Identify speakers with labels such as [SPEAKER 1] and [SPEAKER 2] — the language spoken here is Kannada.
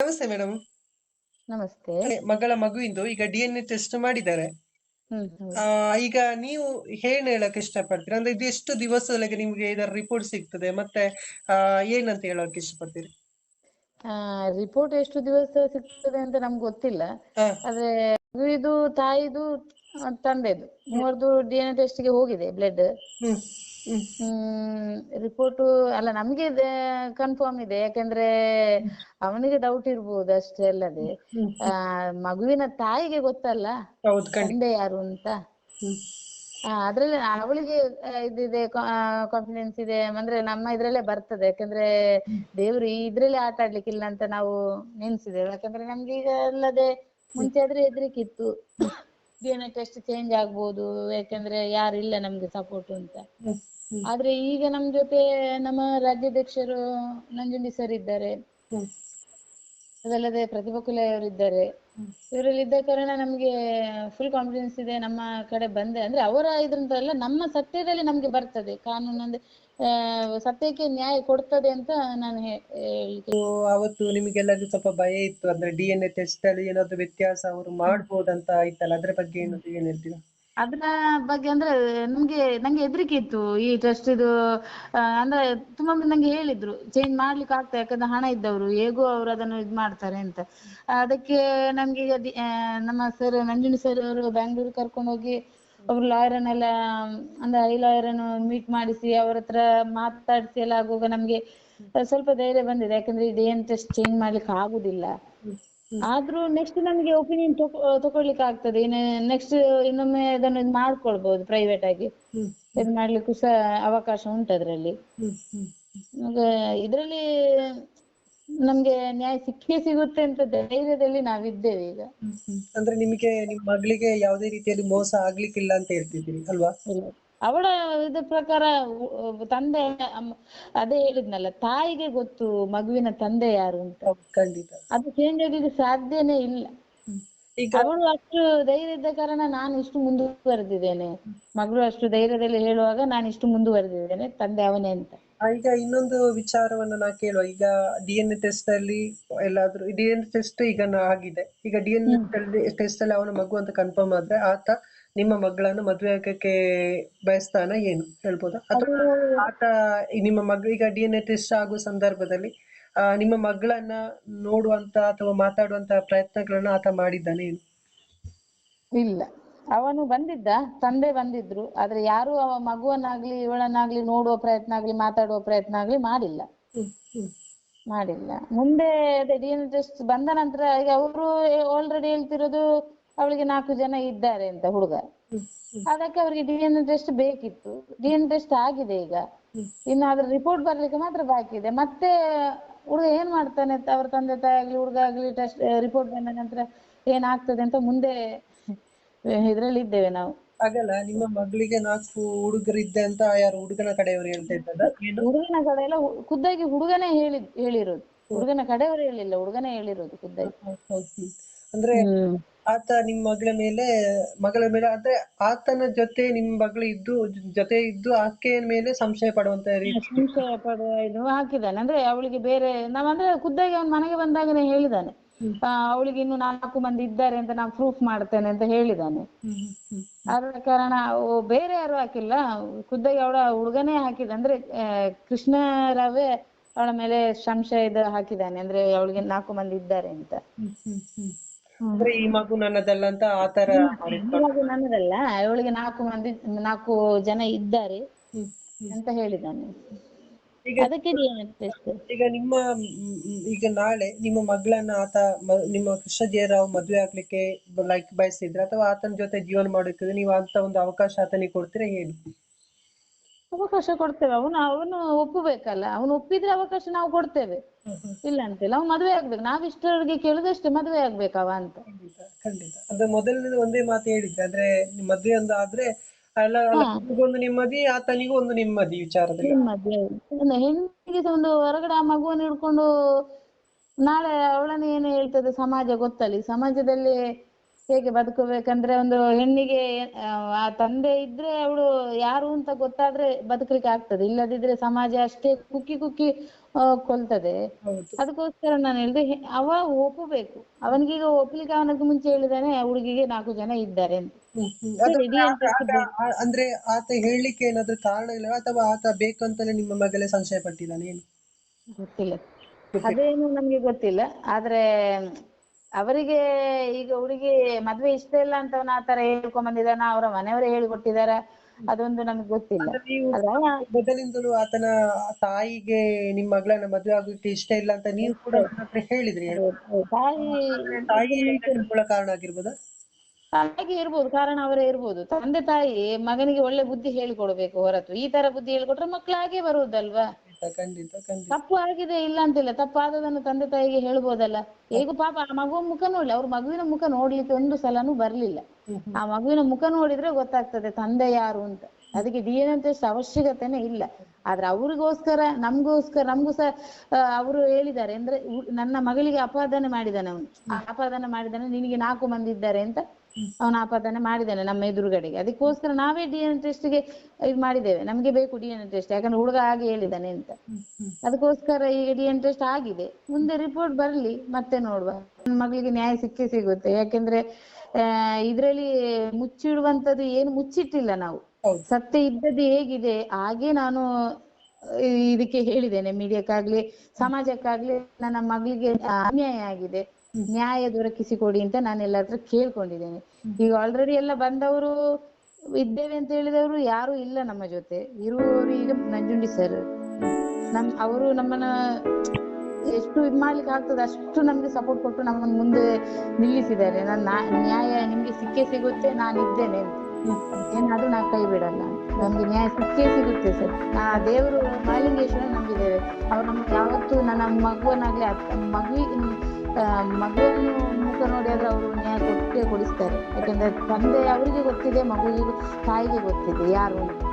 [SPEAKER 1] ನಮಸ್ತೆ ಮೇಡಮ್.
[SPEAKER 2] ನಮಸ್ತೆ.
[SPEAKER 1] ಮಗಳ ಮಗುವಿಂದು ಈಗ ಡಿ ಎನ್ ಎ ಟೆಸ್ಟ್ ಮಾಡಿದ್ದಾರೆ. ಆ, ಈಗ ನೀವು ಏನ್ ಹೇಳಕ್ ಇಷ್ಟಪಡ್ತೀರಾ? ಅಂದ್ರೆ ಇದು ಎಷ್ಟು ದಿವಸದೊಳಗೆ ನಿಮ್ಗೆ ಇದರ ರಿಪೋರ್ಟ್ ಸಿಗ್ತದೆ? ಮತ್ತೆ ಆ, ಏನಂತ ಹೇಳಕ್ ಇಷ್ಟಪಡ್ತೀರಿ?
[SPEAKER 2] ರಿಪೋರ್ಟ್ ಎಷ್ಟು ದಿವಸ ಸಿಗ್ತದೆ ಅಂತ ನಮ್ಗೆ ಗೊತ್ತಿಲ್ಲ.
[SPEAKER 1] ಹಾ.
[SPEAKER 2] ಆದ್ರೆ ಮಗುವಿದು ತಾಯಿದು ಆ, ತಂದೆದು ಮೂವರ್ದು ಡಿ ಎನ್ ಎ ಟೆಸ್ಟ್ಗೆ ಹೋಗಿದೆ ಬ್ಲಡ್
[SPEAKER 1] ಹ್ಮ್. ಹ್ಮ್
[SPEAKER 2] ರಿಪೋರ್ಟ್ ಅಲ್ಲ ನಮ್ಗೆ ಕನ್ಫರ್ಮ್ ಇದೆ. ಯಾಕಂದ್ರೆ ಅವನಿಗೆ ಡೌಟ್ ಇರ್ಬೋದು ಅಷ್ಟೇ ಅಲ್ಲದೆ. ಆ ಮಗುವಿನ ತಾಯಿಗೆ ಗೊತ್ತಲ್ಲ?
[SPEAKER 1] ಹೌದು
[SPEAKER 2] ತಂದೆ ಯಾರು ಅಂತ? ಆ, ಅದ್ರಲ್ಲಿ ಅವಳಿಗೆ ಇದಿದೆ ಕಾನ್ಫಿಡೆನ್ಸ್ ಇದೆ. ಅಂದ್ರೆ ನಮ್ಮ ಇದ್ರಲ್ಲೇ ಬರ್ತದೆ. ಯಾಕಂದ್ರೆ ದೇವ್ರು ಈ ಇದ್ರಲ್ಲೇ ಆಟ ಆಡ್ಲಿಕ್ಕಿಲ್ಲ ಅಂತ ನಾವು ನೆನ್ಸಿದ್ದೇವೆ. ಯಾಕಂದ್ರೆ ನಮ್ಗೆ ಈಗ ಅಲ್ಲದೆ ಮುಂಚೆ ಆದ್ರೆ ಹೆದ್ರಿಕೆ ಇತ್ತು ಡಿ ಎನ್ ಟೆಸ್ಟ್ ಚೇಂಜ್ ಆಗ್ಬೋದು ಯಾಕಂದ್ರೆ ಯಾರು ಇಲ್ಲ ನಮ್ಗೆ ಸಪೋರ್ಟ್ ಅಂತ. ಆದ್ರೆ ಈಗ ನಮ್ ಜೊತೆ ನಮ್ಮ ರಾಜ್ಯಾಧ್ಯಕ್ಷರು ನಂಜುಂಡಿ ಸರ್ ಇದ್ದಾರೆ. ಅದಲ್ಲದೆ ಪ್ರತಿಭಾ ಕುಲೆ ಇವರಲ್ಲಿ ಇದ್ದ ಕಾರಣ ನಮ್ಗೆ ಫುಲ್ ಕಾನ್ಫಿಡೆನ್ಸ್ ಇದೆ ನಮ್ಮ ಕಡೆ ಬಂದೆ. ಅಂದ್ರೆ ಅವರ ಇದ್ರಿಂದ ಅಲ್ಲ ನಮ್ಮ ಸತ್ಯದಲ್ಲಿ ನಮ್ಗೆ ಬರ್ತದೆ. ಕಾನೂನು ಅಂದ್ರೆ ಸತ್ಯಕ್ಕೆ ನ್ಯಾಯ ಕೊಡ್ತದೆ ಅಂತ ನಾನು ಹೇ- ಹೇಳ್ಲಿಕ್ಕೆ
[SPEAKER 1] So, ಅವತ್ತು ನಿಮಗೆಲ್ಲರಿಗೂ ಸ್ವಲ್ಪ ಭಯ ಇತ್ತು. ಅಂದ್ರೆ ಡಿ ಎನ್ ಟೆಸ್ಟ್ ಅಲ್ಲಿ ಏನಾದ್ರು ವ್ಯತ್ಯಾಸ ಅವರು ಮಾಡ್ಬೋದಂತ ಆಯ್ತಲ್ಲ? ಅದ್ರ ಬಗ್ಗೆ ಏನಾದ್ರು ಏನ್ ಹೇಳ್ತೀರಾ?
[SPEAKER 2] ಅದರ ಬಗ್ಗೆ ಅಂದ್ರೆ ನಮ್ಗೆ ನಂಗೆ ಹೆದ್ರಿಕೆ ಇತ್ತು ಈ ಟ್ರಸ್ಟ್ ಇದು ಆ, ಅಂದ್ರೆ ತುಂಬಾ ಮಂದಿ ನಂಗೆ ಹೇಳಿದ್ರು ಚೇಂಜ್ ಮಾಡ್ಲಿಕ್ಕೆ ಆಗ್ತದೆ ಯಾಕಂದ್ರೆ ಹಣ ಇದ್ದವರು ಹೇಗೂ ಅವರು ಅದನ್ನು ಇದ್ ಮಾಡ್ತಾರೆ ಅಂತ. ಅದಕ್ಕೆ ನಮ್ಗೆ ಈಗ ನಮ್ಮ ಸರ್ ನಂಜುಂಡಿ ಸರ್ ಅವರು ಬ್ಯಾಂಗ್ಳೂರ್ ಕರ್ಕೊಂಡು ಹೋಗಿ ಅವ್ರು ಲಾಯರನ್ನೆಲ್ಲ ಅಂದ್ರೆ ಐ ಲಾಯರನ್ನು ಮೀಟ್ ಮಾಡಿಸಿ ಅವ್ರ ಹತ್ರ ಮಾತಾಡಿಸಿ ಎಲ್ಲ ಆಗುವಾಗ ನಮ್ಗೆ ಸ್ವಲ್ಪ ಧೈರ್ಯ ಬಂದಿದೆ. ಯಾಕಂದ್ರೆ ಎನ್ ಟೆಸ್ಟ್ ಚೇಂಜ್ ಮಾಡ್ಲಿಕ್ಕೆ ಆಗುದಿಲ್ಲ. ಆದ್ರೂ ನೆಕ್ಸ್ಟ್ opinion ಒಪಿನಿಯನ್ ತಕೊಳ್ಳಿಕ್ಕೆ ಆಗ್ತದೆ. ಇನ್ನು ನೆಕ್ಸ್ಟ್ ಇನ್ನೊಮ್ಮೆ ಅದನ್ನು ಇದ್ ಮಾಡ್ಕೊಳ್ಬೋದು ಪ್ರೈವೇಟ್ ಆಗಿ. ಇದ್ ಮಾಡ್ಲಿಕ್ಕೂಸ ಅವಕಾಶ ಉಂಟು ಅದ್ರಲ್ಲಿ. ಈಗ ಇದ್ರಲ್ಲಿ ನಮ್ಗೆ ನ್ಯಾಯ ಸಿಕ್ಕೇ ಸಿಗುತ್ತೆ ಅಂತ ಧೈರ್ಯದಲ್ಲಿ ನಾವಿದ್ದೇವೆ ಈಗ.
[SPEAKER 1] ಅಂದ್ರೆ ನಿಮಗೆ ನಿಮ್ ಮಗಳಿಗೆ ಯಾವುದೇ ರೀತಿಯಲ್ಲಿ ಮೋಸ ಆಗ್ಲಿಕ್ಕಿಲ್ಲ ಅಂತ ಹೇಳ್ತಿದ್ದೀರಿ ಅಲ್ವಾ.
[SPEAKER 2] ಅವಳ ಇದ್ರ ಪ್ರಕಾರ ತಂದೆ ಅದೇ ಹೇಳಿದ್ನಲ್ಲ ತಾಯಿಗೆ ಗೊತ್ತು ಮಗುವಿನ ತಂದೆ ಯಾರು ಅಂತ.
[SPEAKER 1] ಖಂಡಿತ.
[SPEAKER 2] ಅದು ಚೇಂಜ್ ಆಗ್ಲಿಕ್ಕೆ ಸಾಧ್ಯನೇ ಇಲ್ಲ.
[SPEAKER 1] ಈಗ
[SPEAKER 2] ಅವಳು ಅಷ್ಟು ಧೈರ್ಯ ಇದ್ದ ಕಾರಣ ನಾನು ಇಷ್ಟು ಮುಂದುವರೆದಿದ್ದೇನೆ. ಮಗಳು ಅಷ್ಟು ಧೈರ್ಯದಲ್ಲಿ ಹೇಳುವಾಗ ನಾನು ಇಷ್ಟು ಮುಂದುವರೆದಿದ್ದೇನೆ ತಂದೆ ಅವನೇ ಅಂತ.
[SPEAKER 1] ಈಗ ಇನ್ನೊಂದು ವಿಚಾರವನ್ನ ನಾ ಕೇಳುವ. ಈಗ ಡಿ ಎನ್ ಎ ಟೆಸ್ಟ್ ಅಲ್ಲಿ ಎಲ್ಲಾದ್ರೂ ಡಿ ಎನ್ ಟೆಸ್ಟ್ ಈಗ ಆಗಿದೆ. ಈಗ ಡಿ ಎನ್ ಟೆಸ್ಟ್ ಅಲ್ಲಿ ಅವನ ಮಗು ಅಂತ ಕನ್ಫರ್ಮ್ ಆದ್ರೆ ಆತ ನಿಮ್ಮ ಮಗಳನ್ನು ಮದುವೆ ಆಗಕ್ಕೆ ಬಯಸ್ತಾನ ಏನು? ಹೇಳ್ಬೋದಾ? ಅಥವಾ ಆತ ನಿಮ್ಮ ಮಗ ಈಗ ಡಿ ಎನ್ ಎ ಟೆಸ್ಟ್ ಆಗುವ ಸಂದರ್ಭದಲ್ಲಿ ಆ, ನಿಮ್ಮ ಮಗಳನ್ನ ನೋಡುವಂತ ಅಥವಾ ಮಾತಾಡುವಂತ ಪ್ರಯತ್ನಗಳನ್ನ ಆತ ಮಾಡಿದ್ದಾನೆ ಏನು?
[SPEAKER 2] ಇಲ್ಲ. ಅವನು ಬಂದಿದ್ದ ತಂದೆ ಬಂದಿದ್ರು ಆದ್ರೆ ಯಾರು ಅವ ಮಗುವನ್ನಾಗ್ಲಿ ಇವಳನ್ನಾಗ್ಲಿ ನೋಡುವ ಪ್ರಯತ್ನ ಆಗ್ಲಿ ಮಾತಾಡುವ ಪ್ರಯತ್ನ ಆಗ್ಲಿ ಮಾಡಿಲ್ಲ. ಮಾಡಿಲ್ಲ. ಮುಂದೆ ಅದೇ ಡಿ ಎನ್ ಟೆಸ್ಟ್ ಬಂದ ನಂತರ ಈಗ ಅವರು ಆಲ್ರೆಡಿ ಹೇಳ್ತಿರೋದು ಅವಳಿಗೆ ನಾಲ್ಕು ಜನ ಇದ್ದಾರೆ ಅಂತ ಹುಡುಗ. ಅದಕ್ಕೆ ಅವರಿಗೆ ಡಿ ಎನ್ ಟೆಸ್ಟ್ ಬೇಕಿತ್ತು. ಡಿ ಎನ್ ಟೆಸ್ಟ್ ಆಗಿದೆ ಈಗ. ಇನ್ನು ಅದ್ರ ರಿಪೋರ್ಟ್ ಬರ್ಲಿಕ್ಕೆ ಮಾತ್ರ ಬಾಕಿ ಇದೆ. ಮತ್ತೆ ಹುಡುಗ ಏನ್ ಮಾಡ್ತಾನೆ ಅಂತ ಅವ್ರ ತಂದೆ ತಾಯಿ ಆಗ್ಲಿ ಹುಡುಗ ಆಗ್ಲಿ ಟೆಸ್ಟ್ ರಿಪೋರ್ಟ್ ಬಂದ ನಂತರ ಏನಾಗ್ತದೆ ಅಂತ ಮುಂದೆ ಇದ್ರಲ್ಲಿ ಇದ್ದೇವೆ ನಾವು.
[SPEAKER 1] ಆಗಲ್ಲ ನಿಮ್ಮ ಮಗಳಿಗೆ ನಾಲ್ಕು ಹುಡುಗರಿದ್ದೆ ಅಂತ ಯಾರು ಹುಡುಗನ ಕಡೆಯವರು ಹೇಳ್ತಾ ಇದ್ದಲ್ಲ
[SPEAKER 2] ಹುಡುಗನ ಕಡೆ ಎಲ್ಲ ಖುದ್ದಾಗಿ ಹುಡುಗನೇ ಹೇಳಿ ಹೇಳಿರೋದು. ಹುಡುಗನ ಕಡೆಯವರು ಹೇಳಿಲ್ಲ ಹುಡುಗನೇ ಹೇಳಿರೋದು ಖುದ್ದಾಗಿ.
[SPEAKER 1] ಅಂದ್ರೆ ಆತ ನಿಮ್ ಮಗಳ ಮೇಲೆ ಮಗಳ ಮೇಲೆ ಆದ್ರೆ ಆತನ ಜೊತೆ ನಿಮ್ ಮಗಳು ಇದ್ದು ಜೊತೆ ಇದ್ದು ಆಕೆಯ ಮೇಲೆ ಸಂಶಯ ಪಡುವಂತ ರೀತಿ.
[SPEAKER 2] ಸಂಶಯ ಪಡುವ ಇದು ಹಾಕಿದ್ದಾನೆ. ಅಂದ್ರೆ ಅವಳಿಗೆ ಬೇರೆ ನಾವಂದ್ರೆ ಖುದ್ದಾಗಿ ಅವನ ಮನೆಗೆ ಬಂದಾಗನೇ ಹೇಳಿದ್ದಾನೆ ಆ, ಅವಳಿಗೆ ಇನ್ನು ನಾಲ್ಕು ಮಂದಿ ಇದ್ದಾರೆ ಅಂತ ನಾನು ಪ್ರೂಫ್ ಮಾಡ್ತೇನೆ ಅಂತ
[SPEAKER 1] ಹೇಳಿದಾನೆ.
[SPEAKER 2] ಆದ ಕಾರಣ ಬೇರೆ ಯಾರು ಹಾಕಿಲ್ಲ. ಖುದ್ದಾಗಿ ಅವಳ ಹುಡುಗನೇ ಹಾಕಿದ ಅಂದ್ರೆ ಕೃಷ್ಣ ಕೃಷ್ಣರಾವೇ ಅವಳ ಮೇಲೆ ಸಂಶಯ ಇದ ಹಾಕಿದ್ದಾನೆ ಅಂದ್ರೆ ಅವಳಿಗೆ ನಾಲ್ಕು ಮಂದಿ ಇದ್ದಾರೆ ಅಂತ.
[SPEAKER 1] ಅಂದ್ರೆ ಈ ಮಗು ನನ್ನದಲ್ಲ ಅಂತ ಆತರ.
[SPEAKER 2] ಹಾಗೆ ನನ್ನದಲ್ಲ ಅವಳಿಗೆ ನಾಲ್ಕು ಮಂದಿ ನಾಲ್ಕು ಜನ ಇದ್ದಾರೆ. ಅಂತ ಹೇಳಿದ್ದಾನೆ
[SPEAKER 1] ಈಗ
[SPEAKER 2] ಅದಕ್ಕೆ.
[SPEAKER 1] ಈಗ ನಿಮ್ಮ ಮ್, ಈಗ ನಾಳೆ ನಿಮ್ಮ ಮಗಳನ್ನ ಆತ ಮ- ನಿಮ್ಮ ಕೃಷ್ಣಜಯರಾವ್ ಮದ್ವೆ ಆಗ್ಲಿಕ್ಕೆ ಲೈಕ್ ಬಯಸಿದ್ರೆ ಅಥವಾ ಆತನ ಜೊತೆ ಜೀವನ ಮಾಡೋಕೆ ನೀವು ಅಂತ ಒಂದು ಅವಕಾಶ ಆತನಿಗೆ ಕೊಡ್ತೀರಾ ಹೇಳಿ
[SPEAKER 2] ಅವಕಾಶ ಕೊಡ್ತೇವೆ. ಅವನು ಅವನು ಒಪ್ಪಬೇಕಲ್ಲ. ಅವನು ಒಪ್ಪಿದ್ರೆ ಅವಕಾಶ ನಾವು ಕೊಡ್ತೇವೆ. ಇಲ್ಲ ಅಂತಿಲ್ಲ ಅವ್ನು ಮದುವೆ ಆಗ್ಬೇಕು. ನಾವ್ ಇಷ್ಟರವರೆಗೆ ಕೇಳಿದಷ್ಟೇ ಮದುವೆ ಆಗ್ಬೇಕವ ಅಂತ.
[SPEAKER 1] ಖಂಡಿತ ಖಂಡಿತ. ಅದು ಮೊದಲನೇದು ಒಂದೇ ಮಾತು ಹೇಳಿದ್ರೆ. ಅಂದ್ರೆ ನಿಮ್ ಮದ್ವೆ ಒಂದು ಆದ್ರೆ ಅಲ್ಲ ಒಂದು ನೆಮ್ಮದಿ ಆತನಿಗೂ ಒಂದು ನೆಮ್ಮದಿ ವಿಚಾರದಲ್ಲಿ.
[SPEAKER 2] ಮದುವೆ ಒಂದು ಹೆಣ್ಣಿಗೆ ಸಹ ಒಂದು ಹೊರಗಡೆ ಆ ಮಗುವನ್ನು ಹಿಡ್ಕೊಂಡು ನಾಳೆ ಅವಳನ್ನ ಏನು ಹೇಳ್ತದೆ? ಸಮಾಜ ಗೊತ್ತಲ್ಲಿ. ಸಮಾಜದಲ್ಲಿ ಹೇಗೆ ಬದುಕಬೇಕಂದ್ರೆ ಒಂದು ಹೆಣ್ಣಿಗೆ ಆ, ತಂದೆ ಇದ್ರೆ ಅವಳು ಯಾರು ಅಂತ ಗೊತ್ತಾದ್ರೆ ಬದುಕ್ಲಿಕ್ಕೆ ಆಗ್ತದೆ. ಇಲ್ಲದಿದ್ರೆ ಸಮಾಜ ಅಷ್ಟೇ ಕುಕ್ಕಿ ಕುಕ್ಕಿ ಆ, ಕೊಲ್ತದೆ. ಅದಕ್ಕೋಸ್ಕರ ನಾನು ಹೇಳಿದೆ ಅವ ಒಪ್ಪಬೇಕು. ಅವನಿಗೀಗ ಒಪ್ಲಿಕ್ಕೆ ಅವನಿಗೆ ಮುಂಚೆ ಹೇಳಿದಾನೆ ಹುಡುಗಿಗೆ ನಾಲ್ಕು ಜನ ಇದ್ದಾರೆ ಅಂತ.
[SPEAKER 1] ಅಂದ್ರೆ ಆತ ಹೇಳಲಿಕ್ಕೆ ಏನಾದ್ರು ಕಾರಣ ಇಲ್ಲ ಅಥವಾ ಆತ ಬೇಕಂತಲೇ ನಿಮ್ಮ ಮಗಳೇ ಸಂಶಯ ಪಟ್ಟಿದ್ದಾನೆ ಏನು
[SPEAKER 2] ಗೊತ್ತಿಲ್ಲ. ಅದೇನು ನಮ್ಗೆ ಗೊತ್ತಿಲ್ಲ. ಆದ್ರೆ ಅವರಿಗೆ ಈಗ ಹುಡುಗಿ ಮದ್ವೆ ಇಷ್ಟ ಇಲ್ಲ ಅಂತ ಅವನ ಆತರ ಹೇಳ್ಕೊಂಡ್ ಬಂದಿದ್ದಾನ ಅವರ ಮನೆಯವರೇ ಹೇಳಿಕೊಟ್ಟಿದಾರ? ಅದೊಂದು ನಮ್ಗೆ ಗೊತ್ತಿಲ್ಲ.
[SPEAKER 1] ಮೊದಲಿಂದಲೂ ಆತನ ತಾಯಿಗೆ ನಿಮ್ಮ ಮಗಳನ್ನ ಮದುವೆ ಆಗೋಕೆ ಇಷ್ಟ ಇಲ್ಲ ಅಂತ ನೀವು ಕೂಡ ಅವರ ಹತ್ರ ಹೇಳಿದ್ರಿ
[SPEAKER 2] ತಾಯಿ
[SPEAKER 1] ಕಾರಣ ಆಗಿರ್ಬೋದಾ?
[SPEAKER 2] ತಾಯಿಗೆ ಇರ್ಬೋದು ಕಾರಣ ಅವರೇ ಇರ್ಬೋದು. ತಂದೆ ತಾಯಿ ಮಗನಿಗೆ ಒಳ್ಳೆ ಬುದ್ಧಿ ಹೇಳಿಕೊಡ್ಬೇಕು ಹೊರತು. ಈ ತರ ಬುದ್ಧಿ ಹೇಳಿಕೊಟ್ರೆ ಮಕ್ಳು ಹಾಗೆ ಬರುವುದಲ್ವಾ?
[SPEAKER 1] ಖಂಡಿತ ಖಂಡಿತ ಖಂಡಿತ.
[SPEAKER 2] ತಪ್ಪು ಆಗಿದೆ ಇಲ್ಲ ಅಂತಿಲ್ಲ ತಪ್ಪಾದದನ್ನು ತಂದೆ ತಾಯಿಗೆ ಹೇಳ್ಬೋದಲ್ಲ. ಹೇಗೂ ಪಾಪ ಆ ಮಗುವ ಮುಖ ನೋಡ್ಲಿ ಅವ್ರ ಮಗುವಿನ ಮುಖ ನೋಡ್ಲಿಕ್ಕೆ ಒಂದು ಸಲನು ಬರ್ಲಿಲ್ಲ. ಆ ಮಗುವಿನ ಮುಖ ನೋಡಿದ್ರೆ ಗೊತ್ತಾಗ್ತದೆ ತಂದೆ ಯಾರು ಅಂತ. ಅದಕ್ಕೆ ಡಿ ಎನ್ ಟೆಸ್ಟ್ ಅವಶ್ಯಕತೆನೇ ಇಲ್ಲ. ಆದ್ರೆ ಅವ್ರಿಗೋಸ್ಕರ ನಮ್ಗೋಸ್ಕರ ನಮ್ಗೂ ಸಹ ಅವರು ಹೇಳಿದ್ದಾರೆ. ಅಂದ್ರೆ ನನ್ನ ಮಗಳಿಗೆ ಅಪಾದನೆ ಮಾಡಿದಾನೆ ಅವನು. ಅಪಾದನೆ ಮಾಡಿದಾನೆ ನಿನಗೆ ನಾಲ್ಕು ಮಂದಿ ಇದ್ದಾರೆ ಅಂತ. ಅವನ ಆಪಾದನೆ ಮಾಡಿದ್ದಾನೆ ನಮ್ಮ ಎದುರುಗಡೆಗೆ. ಅದಕ್ಕೋಸ್ಕರ ನಾವೇ ಡಿ ಎನ್ ಟೆಸ್ಟ್ಗೆ ಇದು ಮಾಡಿದ್ದೇವೆ. ನಮ್ಗೆ ಬೇಕು ಡಿ ಎನ್ ಟೆಸ್ಟ್ ಯಾಕಂದ್ರೆ ಹುಡುಗ ಹಾಗೆ ಹೇಳಿದ್ದಾನೆ ಅಂತ. ಅದಕ್ಕೋಸ್ಕರ ಈಗ ಡಿ ಎನ್ ಟೆಸ್ಟ್ ಆಗಿದೆ. ಮುಂದೆ ರಿಪೋರ್ಟ್ ಬರ್ಲಿ ಮತ್ತೆ ನೋಡುವ. ನನ್ನ ಮಗಳಿಗೆ ನ್ಯಾಯ ಸಿಕ್ಕೇ ಸಿಗುತ್ತೆ. ಯಾಕೆಂದ್ರೆ ಆ ಇದ್ರಲ್ಲಿ ಮುಚ್ಚಿಡುವಂತದ್ದು ಏನು ಮುಚ್ಚಿಟ್ಟಿಲ್ಲ ನಾವು. ಸತ್ಯ ಇದ್ದದ್ದು ಹೇಗಿದೆ ಹಾಗೆ ನಾನು ಇದಕ್ಕೆ ಹೇಳಿದ್ದೇನೆ. ಮೀಡಿಯಾಕ್ಕಾಗ್ಲಿ ಸಮಾಜಕ್ಕಾಗ್ಲಿ ನನ್ನ ಮಗಳಿಗೆ ಅನ್ಯಾಯ ಆಗಿದೆ. ನ್ಯಾಯ ದೊರಕಿಸಿಕೊಡಿ ಅಂತ ನಾನು ಎಲ್ಲರ ಹತ್ರ ಕೇಳ್ಕೊಂಡಿದ್ದೇನೆ. ಈಗ ಆಲ್ರೆಡಿ ಎಲ್ಲ ಬಂದವರು ಇದ್ದೇವೆ ಅಂತ ಹೇಳಿದವರು ಯಾರು ಇಲ್ಲ ನಮ್ಮ ಜೊತೆ. ಇರುವವರು ಈಗ ನಂಜುಂಡಿ ಸರ್ ನಮ್ ಅವರು ನಮ್ಮನ್ನ ಎಷ್ಟು ಇದ್ ಮಾಡ್ಲಿಕ್ಕೆ ಆಗ್ತದೆ ಅಷ್ಟು ನಮ್ಗೆ ಸಪೋರ್ಟ್ ಕೊಟ್ಟು ನಮ್ಮನ್ನ ಮುಂದೆ ನಿಲ್ಲಿಸಿದ್ದಾರೆ. ನಾನು ನ್ಯಾಯ ನಿಮ್ಗೆ ಸಿಕ್ಕೇ ಸಿಗುತ್ತೆ ನಾನು ಇದ್ದೇನೆ ಏನಾದ್ರೂ ನಾ ಕೈ ಬಿಡಲ್ಲ. ನಮ್ಗೆ ನ್ಯಾಯ ಸಿಕ್ಕೇ ಸಿಗುತ್ತೆ ಸರ್ ನಾ ದೇವರು ಮಾಲಿಂಗೇಶ್ವರ ನಂಬಿದ್ದೇವೆ ಅವ್ರು ನಮ್ಗೆ ಯಾವತ್ತೂ ನನ್ನ ಮಗುವನ್ನಾಗ್ಲಿ ಅತ್- ಮಗುವಿ ಆ, ಮಗುವನ್ನು ಮುಖ ನೋಡಿ ಆದ್ರೆ ಅವರು ನ್ಯಾಯ ಕೊಟ್ಟೇ ಕೊಡಿಸ್ತಾರೆ. ಯಾಕಂದ್ರೆ ತಂದೆ, ಅವರಿಗೆ ಗೊತ್ತಿದೆ, ಮಗುವಿಗೆ ತಾಯಿಗೆ ಗೊತ್ತಿದೆ ಯಾರು ಅಂತ.